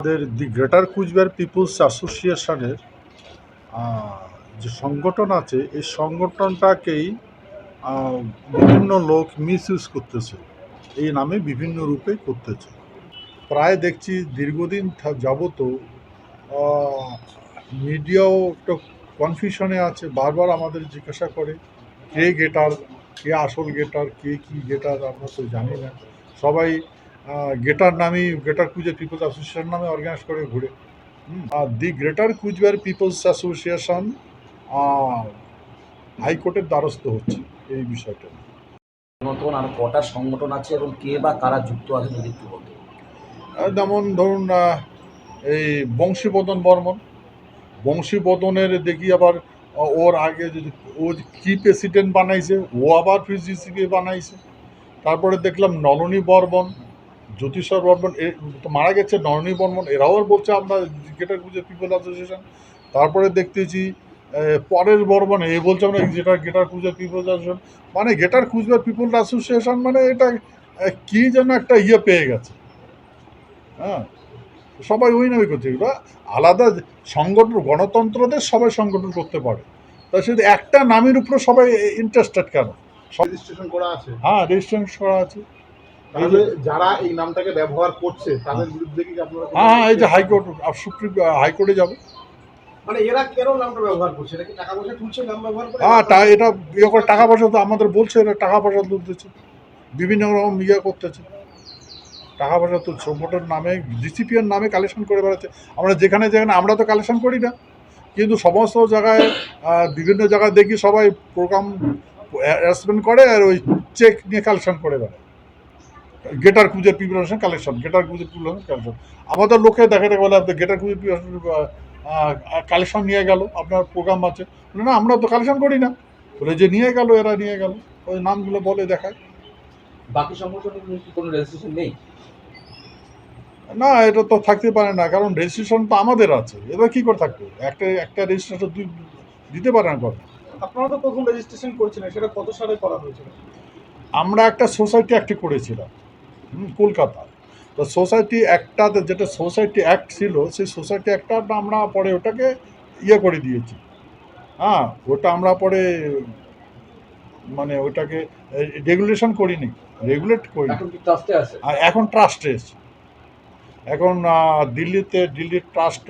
আমাদের দি greater Cooch Behar people's অ্যাসোসিয়েশনের যে সংগঠন আছে, এই সংগঠনটাকেই বিভিন্ন লোক মিস ইউজ করতেছে। এই নামে বিভিন্ন রূপে করতেছে। প্রায় দেখছি দীর্ঘদিন যাবত মিডিয়াও একটা কনফিউশনে আছে, বারবার আমাদের জিজ্ঞাসা করে, কে গেটার, কে আসল গেটার, কে কি গেটার, আমরা তো জানি না। সবাই গেটার নামে গ্রেটার কুচবিহার পিপলস অ্যাসোসিয়েশন নামে অর্গানাইজ করে ঘুরে। আর the greater Coochbehar people's association হাইকোর্টের দ্বারস্থ হচ্ছে এই বিষয়টা। নতুন আর কটা সংগঠন আছে এবং কে বা কারা যুক্ত আছে যদি একটু বলতে যেমন ধরুন এই বংশীবদন বর্মন। বংশীবদনের দেখি আবার ওর আগে যদি ও কি প্রেসিডেন্ট বানাইছে ও আবার পিজিসিকে বানাইছে। তারপরে দেখলাম নলনী বর্মন। জ্যোতিষর বর্মন এ তো মারা গেছে নলনী বর্মন এরাও বলছে আমরা গেটার পুজো পিপল অ্যাসোসিয়েশন তারপরে দেখতেছি পরের বর্মন এ বলছে আমরা যেটা গেটার পুজো পিপল অ্যাসোসিয়েশন মানে গেটার কুচবিহার পিপল অ্যাসোসিয়েশন মানে এটা কি যেন একটা ইয়ে পেয়ে গেছে। হ্যাঁ সবাই ওই নামে করছে। এগুলো আলাদা সংগঠন গণতন্ত্রদের সবাই সংগঠন করতে পারে। তা শুধু একটা নামের উপরে সবাই ইন্টারেস্টেড কেন? রেজিস্ট্রেশন করা আছে। হ্যাঁ রেজিস্ট্রেশন করা আছে। যারা এই নামটাকে ব্যবহার করছে তাদের বিরুদ্ধে কি আপনারা হ্যাঁ হ্যাঁ এই যে হাইকোর্ট সুপ্রিম হাইকোর্টে যাবে। মানে এরা কেন নামটা ব্যবহার করছে? এটা কি টাকা পয়সা তুলছে নাম ব্যবহার করে? হ্যাঁ এটা ইয়ে করে টাকা পয়সা তো আমাদের বলছে এরা টাকা পয়সা তুলতেছে। বিভিন্ন রকম ইয়ে করতেছে। টাকা পয়সা তো সংগঠন নামে ডিসিপিএর নামে কালেকশন করে বেড়াচ্ছে। আমরা যেখানে যেখানে আমরা তো কালেকশন করি না। কিন্তু সমস্ত জায়গায় বিভিন্ন জায়গায় দেখি সবাই প্রোগ্রাম অ্যারেঞ্জমেন্ট করে আর ওই চেক নিয়ে কালেকশন করে বেড়ায়। গেটার কুজের প্রিপারেশন কালেকশন গেটার কুজের প্রিপারেশন কালেকশন আমাদের লোকে দেখে দেখে বলে আপনি গেটার কুজের প্রিপারেশন কালেকশন নিয়ে গেল আপনার প্রোগ্রাম আছে। বলে, না আমরা তো কালেকশন করি না। বলে যে নিয়ে গেল এরা নিয়ে গেল। ওই নামগুলো বলে দেখায়। বাকি সংগঠনের কি কোনো রেজিস্ট্রেশন নেই? না এটা তো থাকতে পারে না কারণ রেজিস্ট্রেশন তো আমাদের আছে। এবার কি করে থাকবে? একটা একটা রেজিস্ট্রেশন দুই দিতে পারে না কবে আপনারা তো প্রথম রেজিস্ট্রেশন করেছিলেন সেটা কত সালে করা হয়েছিল? আমরা একটা সোসাইটি অ্যাক্টে করেছিলাম। কলকাতা। তো সোসাইটি অ্যাক্টটাতে যেটা সোসাইটি অ্যাক্ট ছিল সেই সোসাইটি অ্যাক্টটা আমরা পরে ওটাকে ইয়ে করে দিয়েছি। হ্যাঁ ওটা আমরা পরে মানে ওটাকে রেগুলেশন করিনি রেগুলেট করিনি। এখন ট্রাস্টে আর এখন ট্রাস্ট এসছে এখন দিল্লিতে দিল্লির trust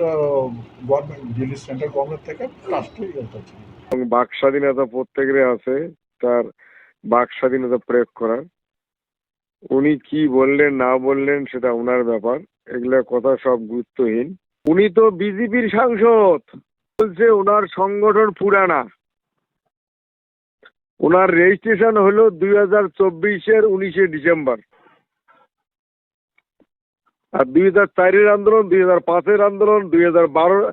government Delhi central government থেকে ট্রাস্টে হচ্ছে। বাক স্বাধীনতা প্রত্যেকেরই আছে তার বাক স্বাধীনতা প্রয়োগ করার। উনি কি বললেন, না বললেন সেটা ওনার ব্যাপার। এগুলা কথা সব গুরুত্বহীন। উনি তো বিজেপির সাংসদ। বলছে ওনার সংগঠন পুরানা। ওনার রেজিস্ট্রেশন হলো দুই হাজার চব্বিশের উনিশে ডিসেম্বর। আর দুই হাজার চারের আন্দোলন, দুই হাজার পাঁচের আন্দোলন, দুই হাজার বারো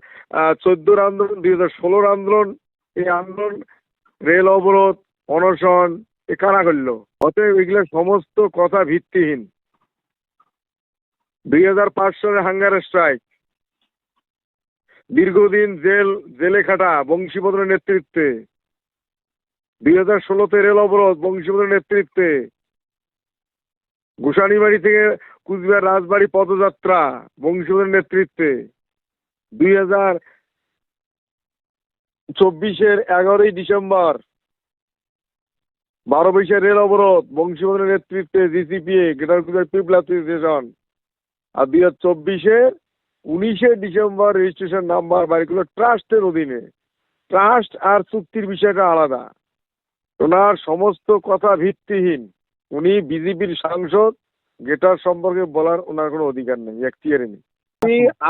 চোদ্দোর আন্দোলন, দুই হাজার ষোলোর আন্দোলন, এই আন্দোলন, রেল অবরোধ, অনশন, এ কারা করল? অতএব এগুলো সমস্ত কথা ভিত্তিহীন। দুই হাজার পাঁচ সালে হাঙ্গার স্ট্রাইক। দীর্ঘদিন জেল, জেলে খাটা বংশীবদনের নেতৃত্বে। দুই হাজার ষোলোতে রেল অবরোধ বংশীবদনের নেতৃত্বে। গোসানিবাড়ি থেকে কুচবিহার রাজবাড়ি পদযাত্রা বংশীবদনের নেতৃত্বে। দুই হাজার চব্বিশের এগারোই ডিসেম্বর বারো বৈশাখ রেল অবরোধ বংশীবদনের নেতৃত্বে GCPA greater Coochbehar people association আর দুই হাজার চব্বিশের উনিশে ডিসেম্বর রেজিস্ট্রেশন নাম্বার বাড়িগুলো ট্রাস্টের অধীনে। ট্রাস্ট আর চুক্তির বিষয়টা আলাদা। ওনার সমস্ত কথা ভিত্তিহীন। উনি বিজেপির সাংসদ গেটার সম্পর্কে বলার ওনার কোনো অধিকার নেই এখতিয়ারে নেই।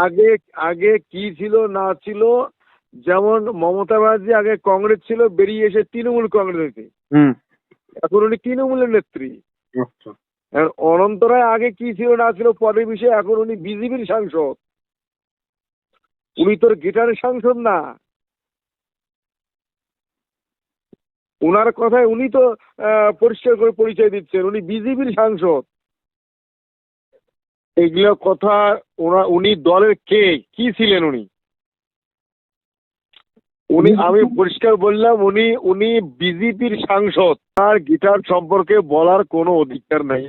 আগে আগে কি ছিল না ছিল, যেমন মমতা ব্যানার্জি আগে কংগ্রেস ছিল, বেরিয়ে এসে তৃণমূল কংগ্রেস। হয়েছে এখন উনি তৃণমূলের নেত্রী। আচ্ছা। অনন্ত রায় আগে কি ছিল না ছিল পদের বিষয়ে এখন উনি বিজেপির সাংসদ। উনি তোর গিটারের সাংসদ না। উনার কথায় উনি তো আহ, পরিষ্কার করে পরিচয় দিচ্ছেন উনি বিজেপির সাংসদ। এগুলো কথা উনি দলের কে কি ছিলেন উনি? উনি, আমি পরিষ্কার বললাম, উনি উনি বিজেপির সাংসদ। তার গিটার সম্পর্কে বলার কোনো অধিকার নাই।